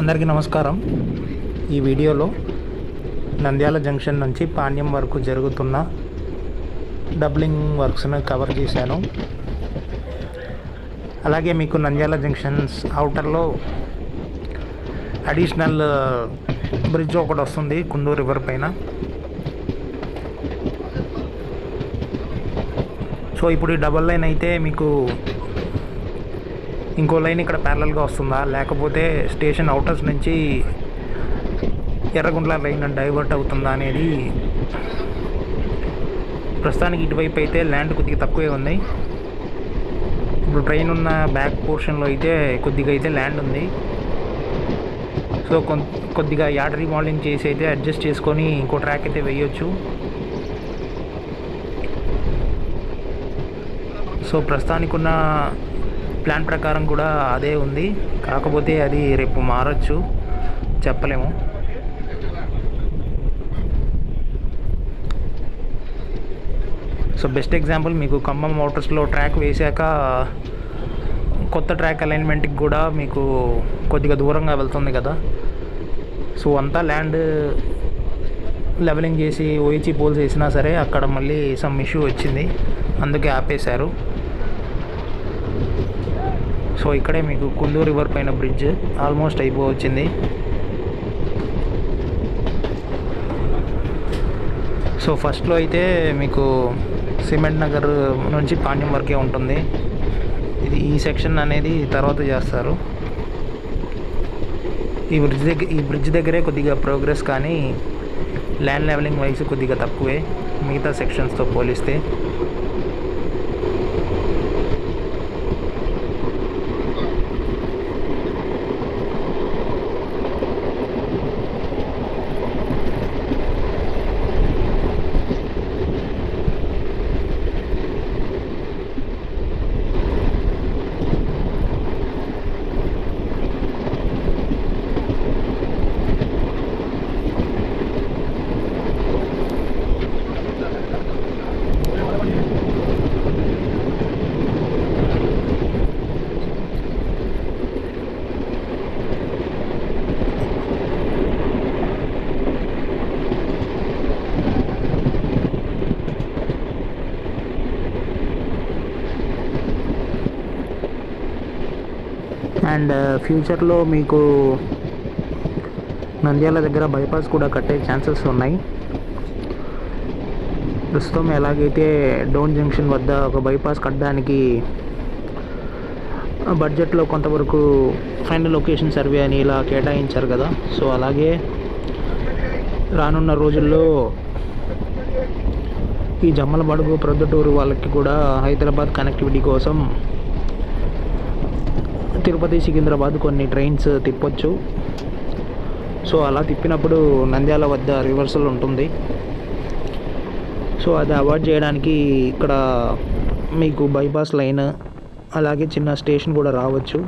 అందరికీ నమస్కారం. ఈ వీడియోలో నంద్యాల జంక్షన్ నుంచి పాణ్యం వరకు జరుగుతున్న డబ్లింగ్ వర్క్స్ను కవర్ చేశాను. అలాగే మీకు నంద్యాల జంక్షన్స్ అవుటర్లో అడిషనల్ బ్రిడ్జ్ ఒకటి వస్తుంది కుందూరు రివర్ పైన. సో ఇప్పుడు ఈ డబల్ లైన్ అయితే మీకు ఇంకో లైన్ ఇక్కడ ప్యారలల్గా వస్తుందా? లేకపోతే స్టేషన్ అవుటర్స్ నుంచి ఎర్రగుంట్ల లైన్ డైవర్ట్ అవుతుందా అనేది ప్రస్తుతానికి ఇటువైపు అయితే ల్యాండ్ కొద్దిగా తక్కువే ఉంది. ఇప్పుడు ట్రైన్ ఉన్న బ్యాక్ పోర్షన్లో అయితే కొద్దిగా అయితే ల్యాండ్ ఉంది. సో కొద్దిగా యార్డ్ రీమోడలింగ్ చేసి అయితే అడ్జస్ట్ చేసుకొని ఇంకో ట్రాక్ అయితే వేయొచ్చు. సో ప్రస్తుతానికి ఉన్న ప్లాన్ ప్రకారం కూడా అదే ఉంది. కాకపోతే అది రేపు మారచ్చు. చెప్పలేము. సో బెస్ట్ ఎగ్జాంపుల్ మీకు ఖమ్మం మోటార్స్లో ట్రాక్ వేశాక కొత్త ట్రాక్ అలైన్మెంట్కి కూడా మీకు కొద్దిగా దూరంగా వెళ్తుంది కదా. సో అంతా ల్యాండ్ లెవెలింగ్ చేసి ఓయిచి పోల్స్ వేసినా సరే అక్కడ మళ్ళీ సమ్ ఇష్యూ వచ్చింది. అందుకే ఆపేశారు. సో ఇక్కడే మీకు కుందూరు రివర్ పైన బ్రిడ్జ్ ఆల్మోస్ట్ అయిపోవచ్చింది. సో ఫస్ట్లో అయితే మీకు సిమెంట్ నగర్ నుంచి పాండ్యం వరకే ఉంటుంది. ఇది ఈ సెక్షన్ అనేది తర్వాత చేస్తారు. ఈ బ్రిడ్జ్ దగ్గర ఈ బ్రిడ్జ్ దగ్గరే కొద్దిగా ప్రోగ్రెస్ కానీ ల్యాండ్ లెవెలింగ్ వైస్ కొద్దిగా తక్కువే మిగతా సెక్షన్స్తో పోలిస్తే. అండ్ uh, ఫ్యూచర్లో మీకు నంద్యాల దగ్గర బైపాస్ కూడా కట్టే ఛాన్సెస్ ఉన్నాయి. ప్రస్తుతం ఎలాగైతే డౌన్ జంక్షన్ వద్ద ఒక బైపాస్ కట్టడానికి బడ్జెట్లో కొంతవరకు ఫైనల్ లొకేషన్ సర్వే అని ఇలా కేటాయించారు కదా. సో అలాగే రానున్న రోజుల్లో ఈ జమ్మలమడుగు ప్రొద్దుటూరు వాళ్ళకి కూడా హైదరాబాద్ కనెక్టివిటీ కోసం తిరుపతి సికింద్రాబాద్ కొన్ని ట్రైన్స్ తిప్పొచ్చు. సో అలా తిప్పినప్పుడు నంద్యాల వద్ద రివర్సల్ ఉంటుంది. సో అది అవాయిడ్ చేయడానికి ఇక్కడ మీకు బైపాస్ లైన్ అలాగే చిన్న స్టేషన్ కూడా రావచ్చు.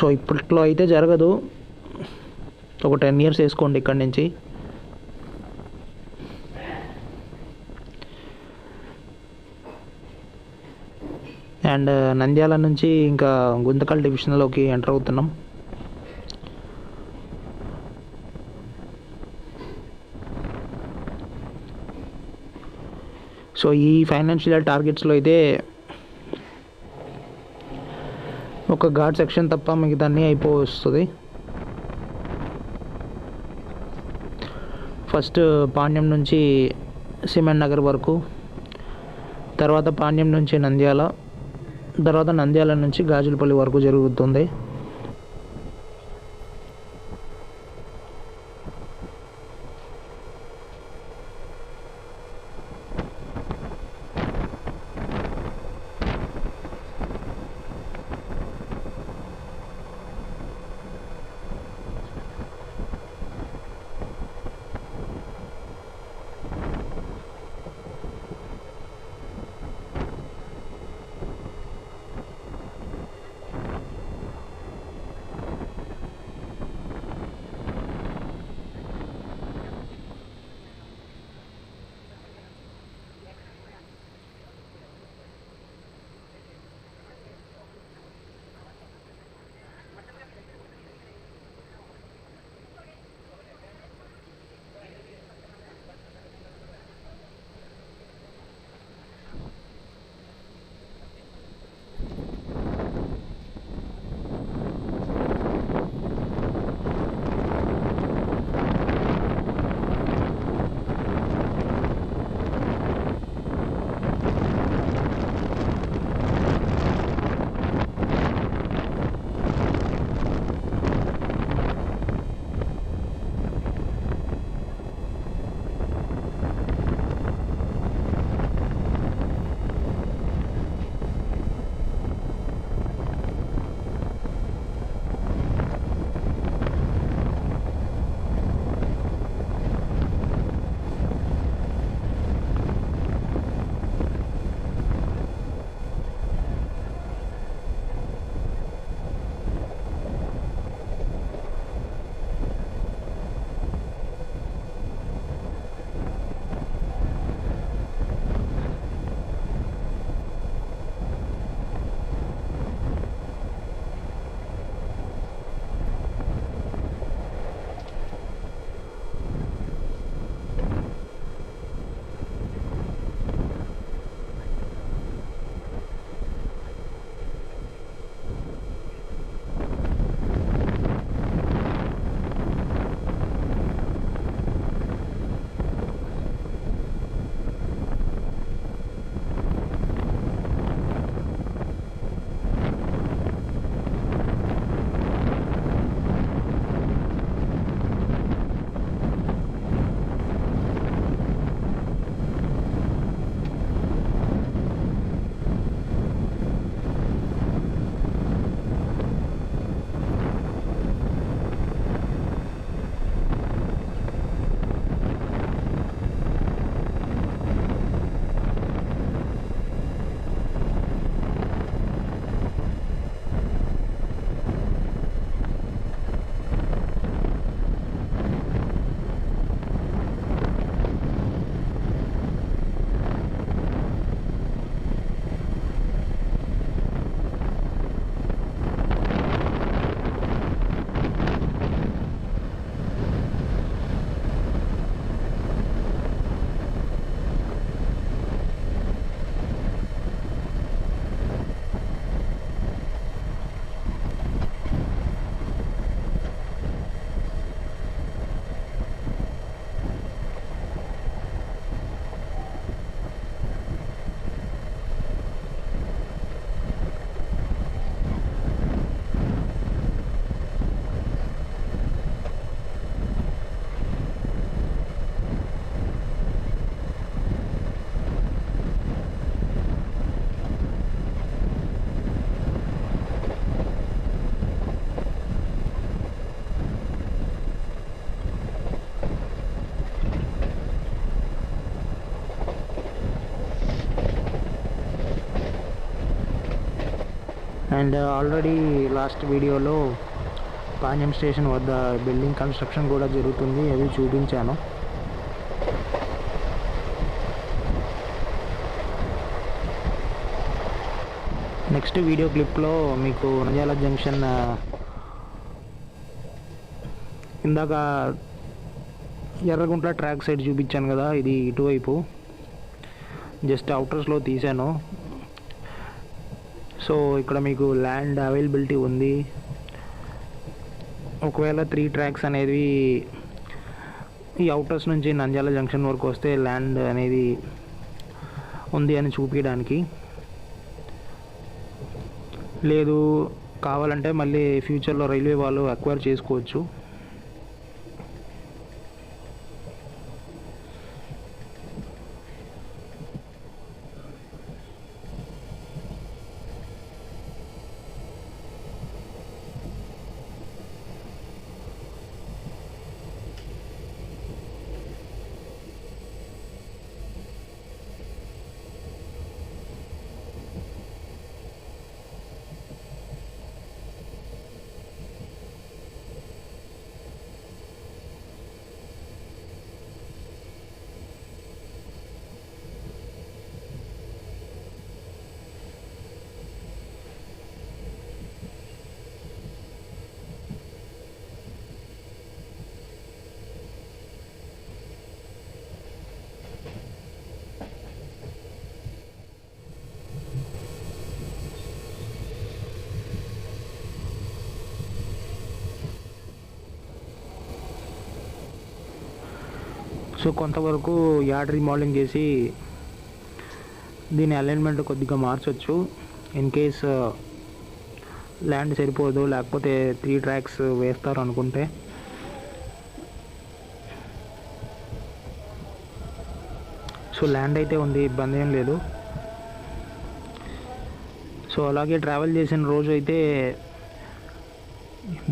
సో ఇప్పట్లో అయితే జరగదు. ఒక టెన్ ఇయర్స్ వేసుకోండి ఇక్కడి నుంచి. అండ్ నంద్యాల నుంచి ఇంకా గుంతకల్ డివిజన్లోకి ఎంటర్ అవుతున్నాం. సో ఈ ఫైనాన్షియల్ టార్గెట్స్లో అయితే ఒక ఘాట్ సెక్షన్ తప్ప మిగతా అన్నీ అయిపోవస్తుంది ఫస్ట్ పాండ్యం నుంచి సిమెంట్ నగర్ వరకు తర్వాత పాండ్యం నుంచి నంద్యాల తర్వాత నంద్యాల నుంచి గాజులపల్లి వరకు జరుగుతుంది. అండ్ ఆల్రెడీ లాస్ట్ వీడియోలో పాణ్యం స్టేషన్ వద్ద బిల్డింగ్ కన్స్ట్రక్షన్ కూడా జరుగుతుంది అది చూపించాను. నెక్స్ట్ వీడియో క్లిప్లో మీకు నంద్యాల జంక్షన్ ఇందాక ఎర్రగుంట్ల ట్రాక్ సైడ్ చూపించాను కదా ఇది ఇటువైపు. జస్ట్ అవుటర్స్లో తీశాను. సో ఇక్కడ మీకు ల్యాండ్ అవైలబిలిటీ ఉంది. ఒకవేళ త్రీ ట్రాక్స్ అనేవి ఈ అవుటర్స్ నుంచి నంద్యాల జంక్షన్ వరకు వస్తే ల్యాండ్ అనేది ఉంది అని చూపించడానికి. లేదు కావాలంటే మళ్ళీ ఫ్యూచర్లో రైల్వే వాళ్ళు అక్వైర్ చేసుకోవచ్చు. సో కొంతవరకు యాడ్ రీమోడలింగ్ చేసి దీని అలైన్మెంట్ కొద్దిగా మార్చవచ్చు ఇన్ కేస్ ల్యాండ్ uh, సరిపోదు లేకపోతే త్రీ ట్రాక్స్ వేస్తారు అనుకుంటే. సో ల్యాండ్ అయితే ఉంది ఇబ్బంది ఏం లేదు. సో అలాగే ట్రావెల్ చేసిన రోజు అయితే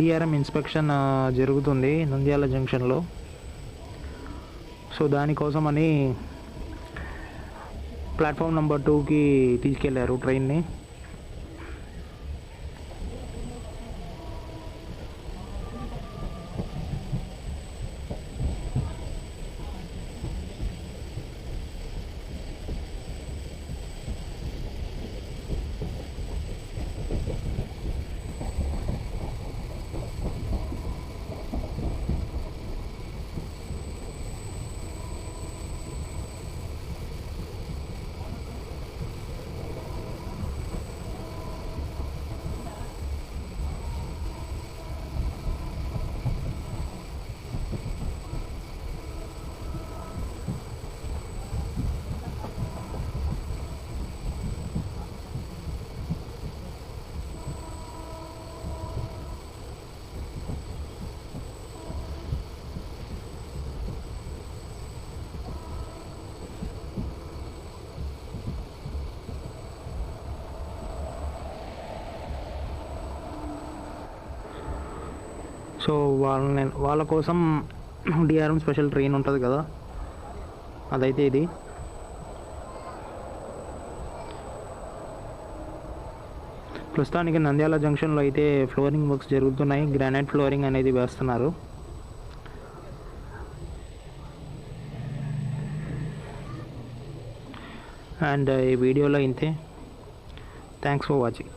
డిఆర్ఎం ఇన్స్పెక్షన్ uh, జరుగుతుంది నంద్యాల జంక్షన్లో సో దానికోసమని ప్లాట్ఫామ్ నెంబర్ టూకి తీసుకెళ్ళారు ట్రైన్ని. సో వాళ్ళని వాళ్ళ కోసం డిఆర్ఎం స్పెషల్ ట్రైన్ ఉంటుంది కదా. అదైతే ఇది. ప్రస్తుతానికి నంద్యాల జంక్షన్లో అయితే ఫ్లోరింగ్ వర్క్స్ జరుగుతున్నాయి. గ్రానైట్ ఫ్లోరింగ్ అనేది వేస్తున్నారు. అండ్ ఈ వీడియోలో ఇంతే. Thanks for watching